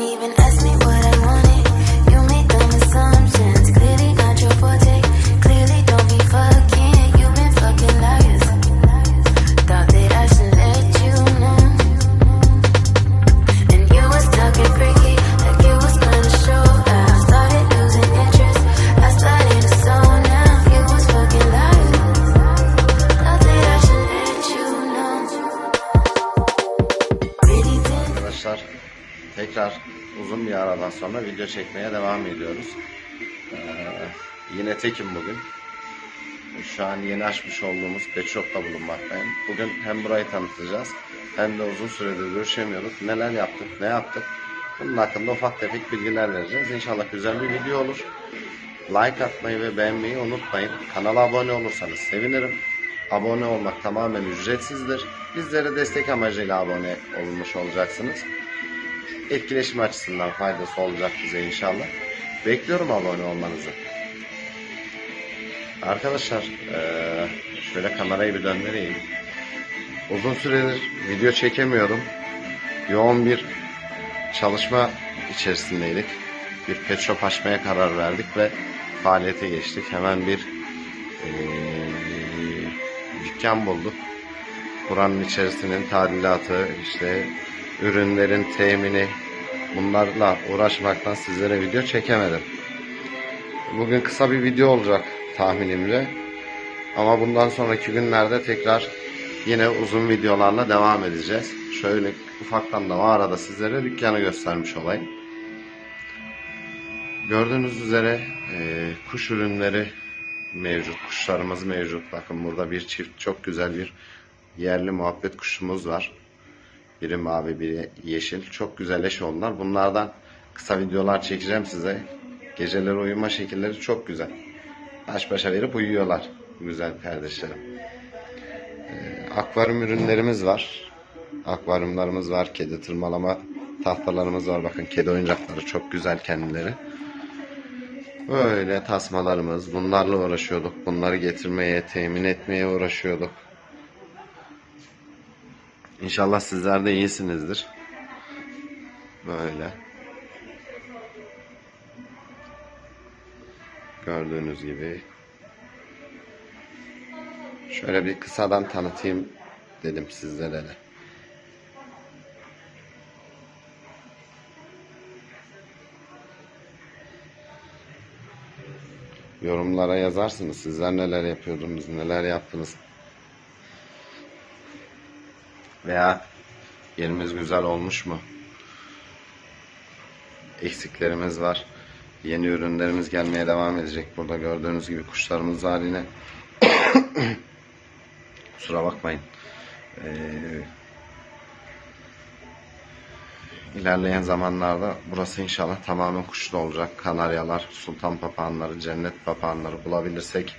even tekrar uzun bir aradan sonra video çekmeye devam ediyoruz. Ee, yine tekim bugün. Şu an yeni açmış olduğumuz pet shop'ta bulunmaktayım. Bugün hem burayı tanıtacağız hem de uzun süredir görüşemiyorduk. Neler yaptık, ne yaptık? Bunun hakkında ufak tefek bilgiler vereceğiz. İnşallah güzel bir video olur. Like atmayı ve beğenmeyi unutmayın. Kanala abone olursanız sevinirim. Abone olmak tamamen ücretsizdir. Bizlere destek amacıyla abone olmuş olacaksınız. Etkileşim açısından faydası olacak bize inşallah. Bekliyorum abone olmanızı. Arkadaşlar şöyle kamerayı bir döndüreyim. Uzun süredir video çekemiyordum. Yoğun bir çalışma içerisindeydik. Bir pet shop açmaya karar verdik ve faaliyete geçtik. Hemen bir eee, dükkan bulduk. Buranın içerisinin tadilatı, işte ürünlerin temini bunlarla uğraşmaktan sizlere video çekemedim. Bugün kısa bir video olacak tahminimce. Ama bundan sonraki günlerde tekrar yine uzun videolarla devam edeceğiz. Şöyle ufaktan da o arada sizlere dükkanı göstermiş olayım. Gördüğünüz üzere e, kuş ürünleri mevcut. Kuşlarımız mevcut. Bakın burada bir çift çok güzel bir yerli muhabbet kuşumuz var. Biri mavi, biri yeşil. Çok güzel eş onlar. Bunlardan kısa videolar çekeceğim size. Geceleri uyuma şekilleri çok güzel. Baş başa verip uyuyorlar. Güzel kardeşlerim. Ee, akvaryum ürünlerimiz var. Akvaryumlarımız var. Kedi tırmalama tahtalarımız var. Bakın kedi oyuncakları çok güzel kendileri. Böyle tasmalarımız. Bunlarla uğraşıyorduk. Bunları getirmeye, temin etmeye uğraşıyorduk. İnşallah sizler de iyisinizdir. Böyle. Gördüğünüz gibi. Şöyle bir kısadan tanıtayım dedim sizlere de. Yorumlara yazarsınız. Sizler neler yapıyordunuz, neler yaptınız. Veya yerimiz güzel olmuş mu? Eksiklerimiz var. Yeni ürünlerimiz gelmeye devam edecek. Burada gördüğünüz gibi kuşlarımız var yine. Kusura bakmayın. Ee, ilerleyen zamanlarda burası inşallah tamamen kuşlu olacak. Kanaryalar, sultan papağanları, cennet papağanları bulabilirsek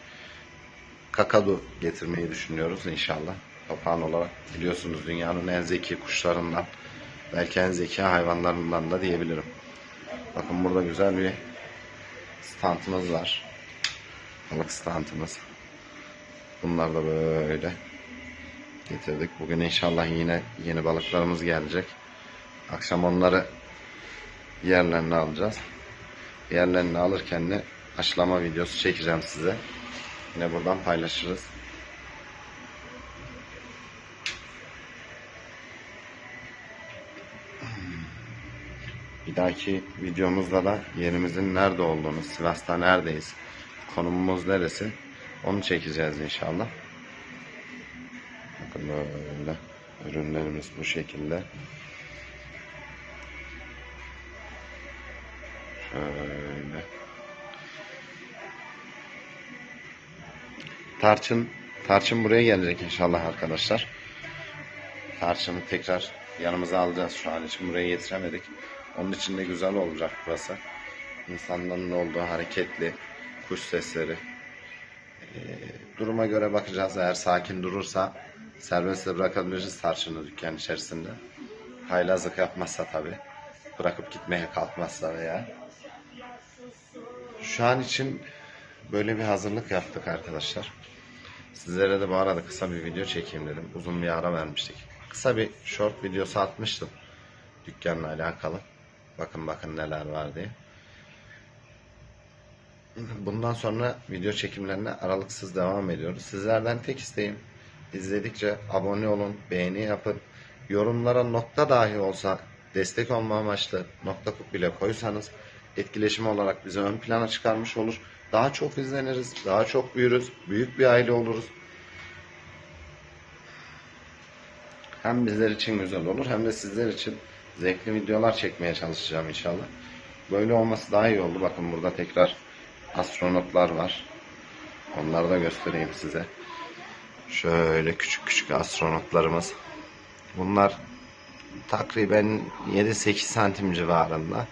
kakadu getirmeyi düşünüyoruz inşallah. Papağan olarak biliyorsunuz dünyanın en zeki kuşlarından, belki en zeki hayvanlarından da diyebilirim. Bakın burada güzel bir standımız var. Balık standımız. Bunlar da böyle getirdik. Bugün inşallah yine yeni balıklarımız gelecek. Akşam onları yerlerine alacağız. Yerlerini alırken de aşılama videosu çekeceğim size. Yine buradan paylaşırız. Bir dahaki videomuzda da yerimizin nerede olduğunu, Sivas'ta neredeyiz, konumumuz neresi onu çekeceğiz inşallah. Bakın böyle ürünlerimiz bu şekilde. Şöyle. Tarçın, tarçın buraya gelecek inşallah arkadaşlar. Tarçını tekrar yanımıza alacağız. Şu an için buraya getiremedik. Onun için de güzel olacak burası. İnsanların olduğu hareketli kuş sesleri. Ee, duruma göre bakacağız. Eğer sakin durursa serbest bırakabiliriz tarçını dükkan içerisinde. Haylazlık yapmazsa tabi. Bırakıp gitmeye kalkmazsa veya. Şu an için böyle bir hazırlık yaptık arkadaşlar. Sizlere de bu arada kısa bir video çekeyim dedim. Uzun bir ara vermiştik. Kısa bir short videosu atmıştım. Dükkanla alakalı. Bakın bakın neler var diye. Bundan sonra video çekimlerine aralıksız devam ediyoruz. Sizlerden tek isteğim izledikçe abone olun, beğeni yapın. Yorumlara nokta dahi olsa destek olma amaçlı nokta bile koysanız etkileşim olarak bizi ön plana çıkarmış olur. Daha çok izleniriz, daha çok büyürüz, büyük bir aile oluruz. Hem bizler için güzel olur hem de sizler için zevkli videolar çekmeye çalışacağım inşallah. Böyle olması daha iyi oldu. Bakın burada tekrar astronotlar var. Onları da göstereyim size. Şöyle küçük küçük astronotlarımız. Bunlar takriben 7-8 santim civarında.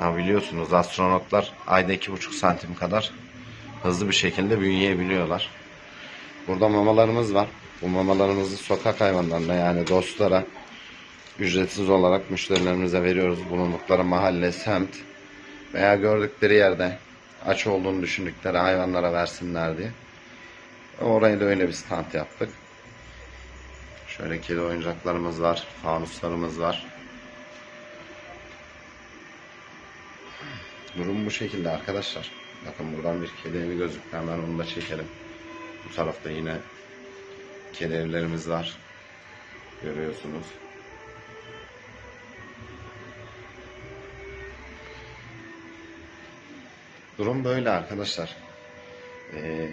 Ama biliyorsunuz astronotlar ayda 2,5 santim kadar hızlı bir şekilde büyüyebiliyorlar. Burada mamalarımız var. Bu mamalarımızı sokak hayvanlarına yani dostlara ücretsiz olarak müşterilerimize veriyoruz. Bulundukları mahalle, semt veya gördükleri yerde aç olduğunu düşündükleri hayvanlara versinler diye. Orayı da öyle bir stand yaptık. Şöyle kedi oyuncaklarımız var, fanuslarımız var. Durum bu şekilde arkadaşlar. Bakın buradan bir kedi evi gözüktü. Hemen onu da çekelim. Bu tarafta yine kedi evlerimiz var. Görüyorsunuz. Durum böyle arkadaşlar. Ee,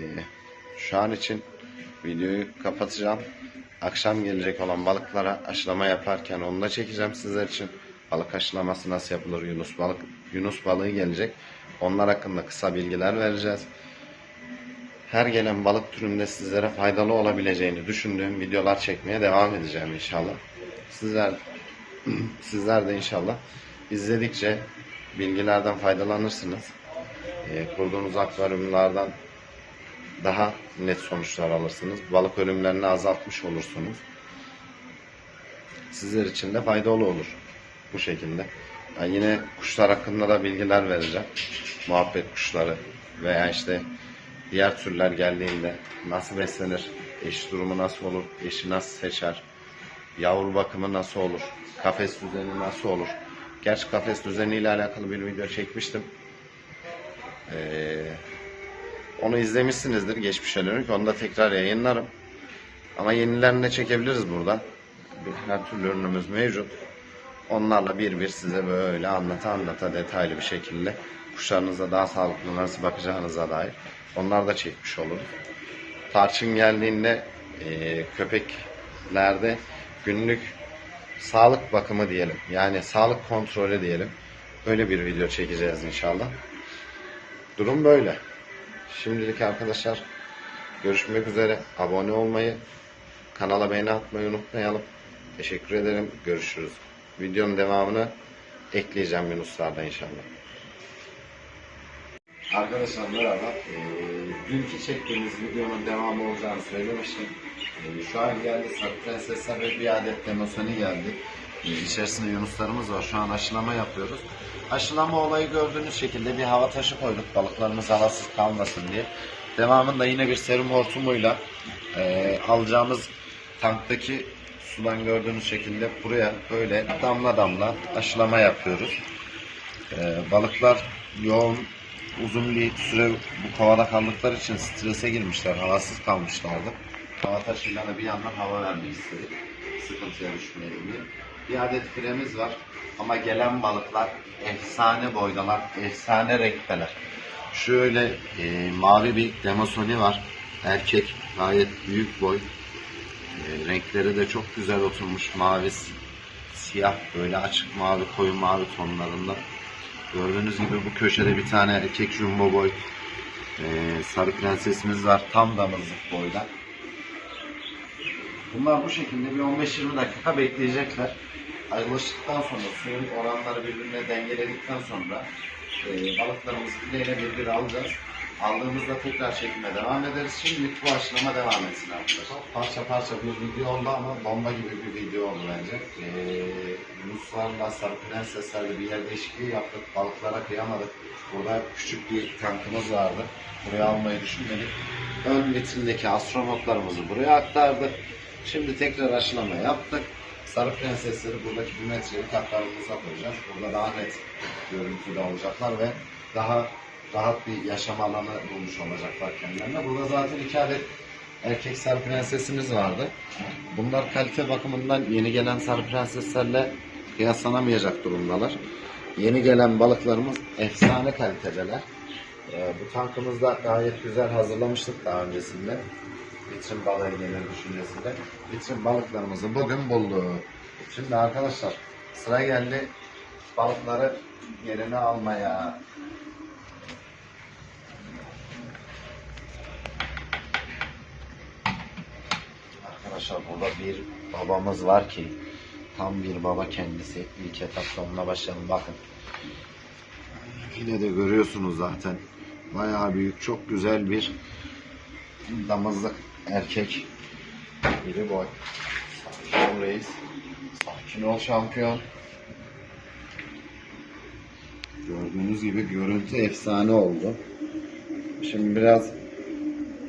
şu an için videoyu kapatacağım. Akşam gelecek olan balıklara aşılama yaparken onu da çekeceğim sizler için. Balık aşılaması nasıl yapılır? Yunus balık Yunus balığı gelecek. Onlar hakkında kısa bilgiler vereceğiz. Her gelen balık türünde sizlere faydalı olabileceğini düşündüğüm videolar çekmeye devam edeceğim inşallah. Sizler sizler de inşallah izledikçe bilgilerden faydalanırsınız. Ee, kurduğunuz akvaryumlardan daha net sonuçlar alırsınız. Balık ölümlerini azaltmış olursunuz. Sizler için de faydalı olur bu şekilde. Ben yine kuşlar hakkında da bilgiler vereceğim. Muhabbet kuşları veya işte diğer türler geldiğinde nasıl beslenir, eş durumu nasıl olur, eşi nasıl seçer, yavru bakımı nasıl olur, kafes düzeni nasıl olur. Gerçi kafes düzeniyle alakalı bir video çekmiştim. Ee, onu izlemişsinizdir geçmişe dönük. Onu da tekrar yayınlarım. Ama yenilerini de çekebiliriz burada. Her türlü ürünümüz mevcut. Onlarla bir bir size böyle anlata anlata detaylı bir şekilde kuşlarınıza daha sağlıklı nasıl bakacağınıza dair onlar da çekmiş oluruz. Tarçın geldiğinde e, köpeklerde günlük sağlık bakımı diyelim. Yani sağlık kontrolü diyelim. Öyle bir video çekeceğiz inşallah. Durum böyle. Şimdilik arkadaşlar görüşmek üzere. Abone olmayı, kanala beğeni atmayı unutmayalım. Teşekkür ederim. Görüşürüz. Videonun devamını ekleyeceğim Yunuslar'da inşallah. Arkadaşlar merhaba. Ee, dünkü çektiğimiz videonun devamı olacağını söylemiştim. Ee, şu an geldi Sarı Prensesler ve bir adet demosoni geldi. Ee, içerisinde yunuslarımız var. Şu an aşılama yapıyoruz. Aşılama olayı gördüğünüz şekilde bir hava taşı koyduk balıklarımız havasız kalmasın diye. Devamında yine bir serum hortumuyla e, alacağımız tanktaki sudan gördüğünüz şekilde buraya böyle damla damla aşılama yapıyoruz. Ee, balıklar yoğun uzun bir süre bu kovada kaldıkları için strese girmişler, havasız kalmışlardı. Hava taşıyla da bir yandan hava vermek istedik. Sıkıntıya düşmeyelim diye. Bir adet kremiz var ama gelen balıklar efsane boydalar, efsane renkteler. Şöyle e, mavi bir demosoni var. Erkek gayet büyük boy. E, renkleri de çok güzel oturmuş. Mavi, siyah böyle açık mavi, koyu mavi tonlarında. Gördüğünüz gibi bu köşede bir tane erkek jumbo boy e, sarı prensesimiz var. Tam damızlık boyda. Bunlar bu şekilde bir 15-20 dakika bekleyecekler. Ayrılıştıktan sonra suyun oranları birbirine dengeledikten sonra e, balıklarımızı bileğine bir bir alacağız. Aldığımızda tekrar çekime devam ederiz. Şimdilik bu aşılama devam etsin arkadaşlar. Parça parça bir video oldu ama bomba gibi bir video oldu bence. Ee, Yunuslarla Sarı Prenseslerle bir yer değişikliği yaptık. Balıklara kıyamadık. Burada küçük bir tankımız vardı. Buraya almayı düşünmedik. Ön vitrindeki astronotlarımızı buraya aktardık. Şimdi tekrar aşılama yaptık. Sarı prensesleri buradaki bir metreyi katlarımıza koyacağız. Burada daha net görüntüde olacaklar ve daha rahat bir yaşam alanı bulmuş olacaklar kendilerine. Burada zaten iki adet erkek sarı prensesimiz vardı. Bunlar kalite bakımından yeni gelen sarı prenseslerle kıyaslanamayacak durumdalar. Yeni gelen balıklarımız efsane kalitedeler. Ee, bu tankımızda gayet güzel hazırlamıştık daha öncesinde. Vitrin balığı gelir düşüncesiyle. Vitrin balıklarımızı bugün bulduk. Şimdi arkadaşlar sıra geldi balıkları yerine almaya. Arkadaşlar burada bir babamız var ki tam bir baba kendisi. İlk etapta onunla başlayalım bakın. Yine de görüyorsunuz zaten. Bayağı büyük, çok güzel bir damızlık erkek. Biri boy. Sakin ol reis. Sakin ol şampiyon. Gördüğünüz gibi görüntü efsane oldu. Şimdi biraz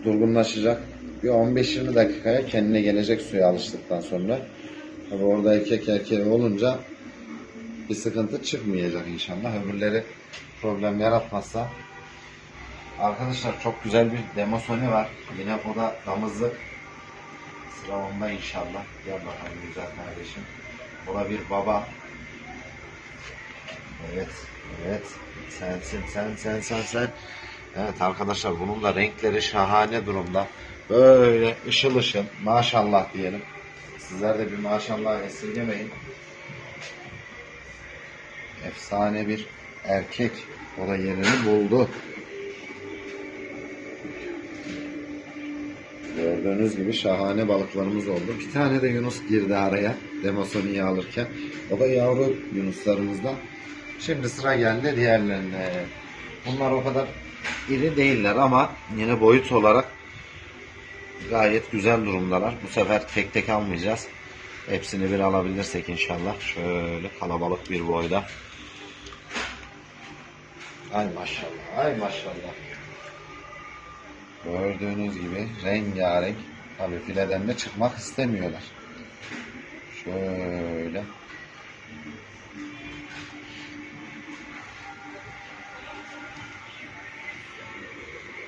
durgunlaşacak. Bir 15-20 dakikaya kendine gelecek suya alıştıktan sonra. Tabi orada erkek erkeği olunca bir sıkıntı çıkmayacak inşallah. Öbürleri problem yaratmazsa. Arkadaşlar çok güzel bir demosoni var. Yine o da damızlık. Sıra onda inşallah. Gel bakalım güzel kardeşim. Bu da bir baba. Evet. Evet. Sensin sen sen sen sen. Evet arkadaşlar bunun da renkleri şahane durumda. Böyle ışıl ışıl maşallah diyelim. Sizler de bir maşallah esirgemeyin. Efsane bir erkek. O da yerini buldu. Gördüğünüz gibi şahane balıklarımız oldu. Bir tane de Yunus girdi araya. Demosoni'yi alırken. O da yavru Yunuslarımızdan. Şimdi sıra geldi diğerlerine. Bunlar o kadar iri değiller ama yine boyut olarak gayet güzel durumdalar. Bu sefer tek tek almayacağız. Hepsini bir alabilirsek inşallah. Şöyle kalabalık bir boyda. Ay maşallah, ay maşallah. Gördüğünüz gibi rengarenk. Tabii fileden de çıkmak istemiyorlar. Şöyle.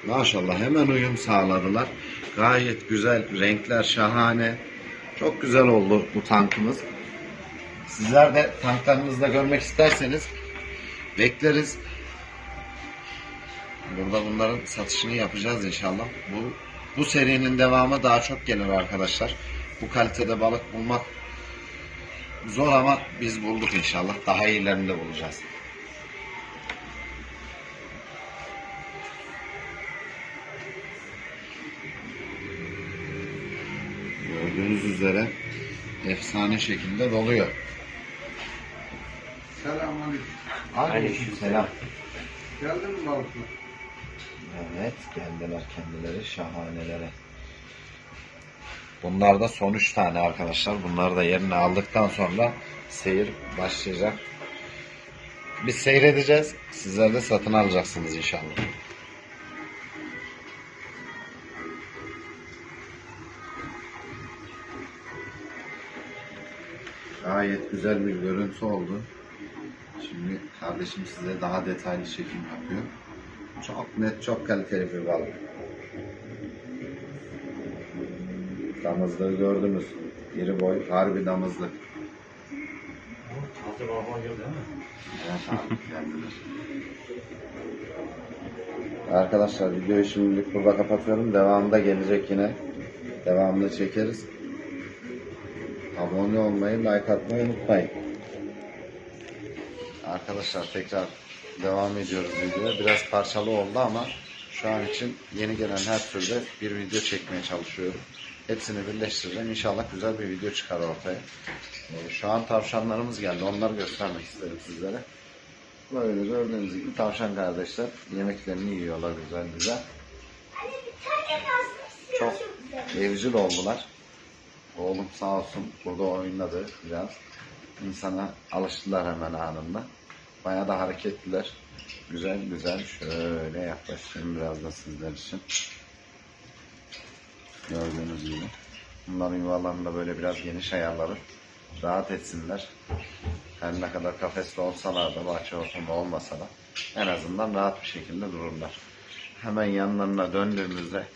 Maşallah hemen uyum sağladılar. Gayet güzel, renkler şahane. Çok güzel oldu bu tankımız. Sizler de tanklarınızda görmek isterseniz bekleriz. Burada bunların satışını yapacağız inşallah. Bu bu serinin devamı daha çok gelir arkadaşlar. Bu kalitede balık bulmak zor ama biz bulduk inşallah. Daha iyilerini de bulacağız. Gördüğünüz üzere efsane şekilde doluyor. Selamünaleyküm. Aleykümselam. Geldin mi balıklı? Evet geldiler kendileri şahanelere. Bunlar da son üç tane arkadaşlar. Bunları da yerine aldıktan sonra seyir başlayacak. Biz seyredeceğiz. Sizler de satın alacaksınız inşallah. Gayet güzel bir görüntü oldu. Şimdi kardeşim size daha detaylı çekim yapıyor. Çok net, çok kaliteli bir balık. Damızlığı gördünüz. İri boy, harbi damızlık. Hazır baba yok değil mi? Evet abi, geldiler. Arkadaşlar videoyu şimdilik burada kapatıyorum. Devamında gelecek yine. Devamını çekeriz. Abone olmayı, like atmayı unutmayın. Arkadaşlar tekrar devam ediyoruz videoya. Biraz parçalı oldu ama şu an için yeni gelen her türde bir video çekmeye çalışıyorum. Hepsini birleştireceğim. İnşallah güzel bir video çıkar ortaya. Ee, Şu an tavşanlarımız geldi. Onları göstermek isterim sizlere. Böyle gördüğünüz gibi tavşan kardeşler yemeklerini yiyorlar güzel güzel. Çok evcil oldular. Oğlum sağ olsun burada oynadı biraz. İnsana alıştılar hemen anında. Bayağı da hareketliler. Güzel güzel şöyle yaklaşayım biraz da sizler için. Gördüğünüz gibi. Bunların yuvalarını da böyle biraz geniş ayarları. rahat etsinler. Her ne kadar kafeste olsalar da bahçe ortamı olmasa da en azından rahat bir şekilde dururlar. Hemen yanlarına döndüğümüzde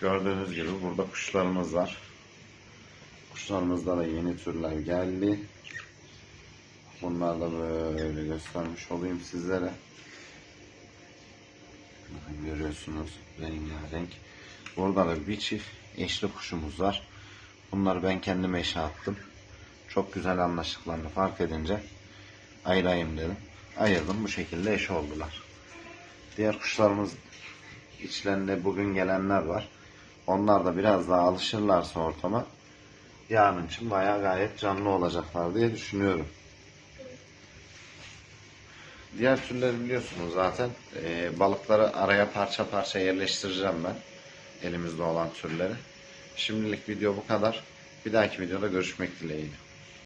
gördüğünüz gibi burada kuşlarımız var. Kuşlarımızda da yeni türler geldi. Bunları da böyle göstermiş olayım sizlere. Bakın Görüyorsunuz rengarenk. Burada da bir çift eşli kuşumuz var. Bunları ben kendim eşe attım. Çok güzel anlaştıklarını fark edince ayırayım dedim. Ayırdım bu şekilde eş oldular. Diğer kuşlarımız içlerinde bugün gelenler var. Onlar da biraz daha alışırlarsa ortama yarın için bayağı gayet canlı olacaklar diye düşünüyorum. Diğer türleri biliyorsunuz zaten. Ee, balıkları araya parça parça yerleştireceğim ben. Elimizde olan türleri. Şimdilik video bu kadar. Bir dahaki videoda görüşmek dileğiyle.